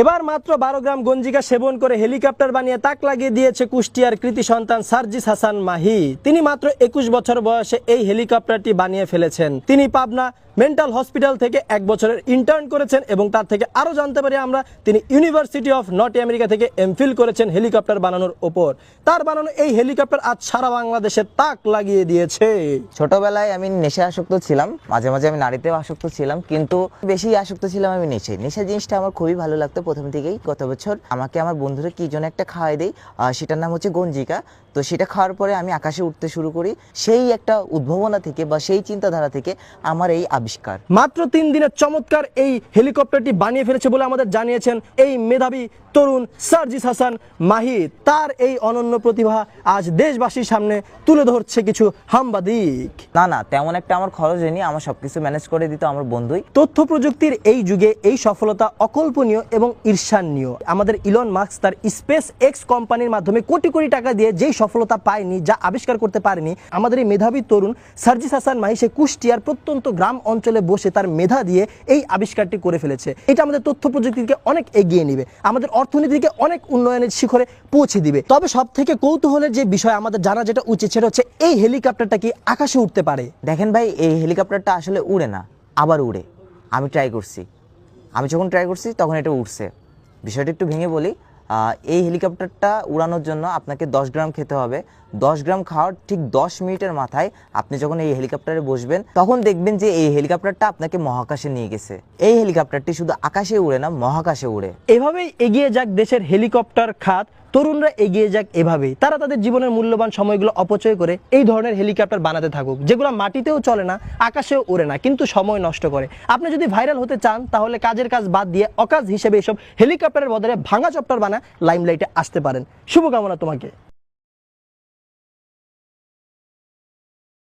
এবার মাত্র বারো গ্রাম গঞ্জিকা সেবন করে হেলিকপ্টার বানিয়ে তাক লাগিয়ে দিয়েছে কুষ্টিয়ার কৃতি সন্তান সার্জিস হাসান মাহি। তিনি মাত্র একুশ বছর বয়সে এই হেলিকপ্টারটি বানিয়ে ফেলেছেন। তিনি পাবনা মেন্টাল হসপিটাল থেকে এক বছরের ইন্টার্ন করেছেন এবং তার থেকে আরও জানতে পারি আমরা, তিনি ইউনিভার্সিটি অফ নর্থ আমেরিকা থেকে এমফিল করেছেন হেলিকপ্টার বানানোর ওপর। তার বানানো এই হেলিকপ্টার আজ সারা বাংলাদেশে তাক লাগিয়ে দিয়েছে। ছোটবেলায় আমি নেশা আসক্ত ছিলাম, মাঝে মাঝে আমি নারীতেও আসক্ত ছিলাম, কিন্তু বেশি আসক্ত ছিলাম আমি নেশে নেশা জিনিসটা আমার খুবই ভালো লাগতো প্রথম থেকেই গত বছর আমাকে আমার বন্ধুরা কি যেন একটা খাওয়াই দেয় সেটার নাম হচ্ছে গঞ্জিকা। তো সেটা খাওয়ার পরে আমি আকাশে উঠতে শুরু করি। সেই একটা উদ্ভাবনা থেকে বা সেই চিন্তাধারা থেকে আমার এই আবিষ্কার। মাত্র তিন দিনের চমৎকার এই হেলিকপ্টারটি বানিয়ে ফেলেছে বলে আমাদের জানিয়েছেন এই মেধাবী তরুণ সার্জিস হাসান মাহি তার এই অনন্য প্রতিভা আজ দেশবাসীর সামনে তুলে ধরছে কিছু হাম্বাদিক না না তেমন একটা আমার খরচ হয়নি আমার সবকিছু ম্যানেজ করে দিত আমার বন্ধুই। তথ্য প্রযুক্তির এই যুগে এই সফলতা অকল্পনীয় এবং ঈর্ষান্নীয় আমাদের ইলন মার্কস তার স্পেস এক্স কোম্পানির মাধ্যমে কোটি কোটি টাকা দিয়ে যেই সফলতা পায়নি, যা আবিষ্কার করতে পারেনি, আমাদের এই মেধাবী তরুণ সার্জিস হাসান মাহি, সে কুষ্টিয়ার প্রত্যন্ত গ্রাম অঞ্চলে বসে তার মেধা দিয়ে এই আবিষ্কারটি করে ফেলেছে। এটা আমাদের তথ্য প্রযুক্তিকে অনেক এগিয়ে নিবে, আমাদের অর্থনীতিকে অনেক উন্নয়নের শিখরে পৌঁছে দিবে। তবে সব থেকে কৌতূহলের যে বিষয় আমাদের জানা যেটা উচিত, সেটা হচ্ছে এই হেলিকপ্টারটা কি আকাশে উঠতে পারে? দেখেন ভাই, এই হেলিকপ্টারটা আসলে উড়ে না, আবার উড়ে। আমি ট্রাই করছি। আমি যখন ট্রাই করছি, তখন এটা উঠছে বিষয়টা একটু ভেঙে বলি এই হেলিকপ্টারটা উড়ানোর জন্য আপনাকে দশ গ্রাম খেতে হবে। দশ গ্রাম খাওয়ার ঠিক দশ মিনিটের মাথায় আপনি যখন এই হেলিকপ্টারে বসবেন, তখন দেখবেন যে এই হেলিকপ্টারটা আপনাকে মহাকাশে নিয়ে গেছে। এই হেলিকপ্টারটি শুধু আকাশে উড়ে না, মহাকাশে উড়ে। এভাবেই এগিয়ে যাক দেশের হেলিকপ্টার খাত। তরুণরা এগিয়ে যাক এভাবেই। তারা তাদের জীবনের মূল্যবান সময়গুলো অপচয় করে এই ধরনের হেলিকপ্টার বানাতে থাকুক, যেগুলো মাটিতেও চলে না, আকাশেও ওড়ে না, কিন্তু সময় নষ্ট করে। আপনি যদি ভাইরাল হতে চান, তাহলে কাজের কাজ বাদ দিয়ে অকাজ হিসেবে এসব হেলিকপ্টারের বদলে ভাঙা চপ্টার বানা লাইমলাইটে আসতে পারেন। শুভকামনা তোমাকে।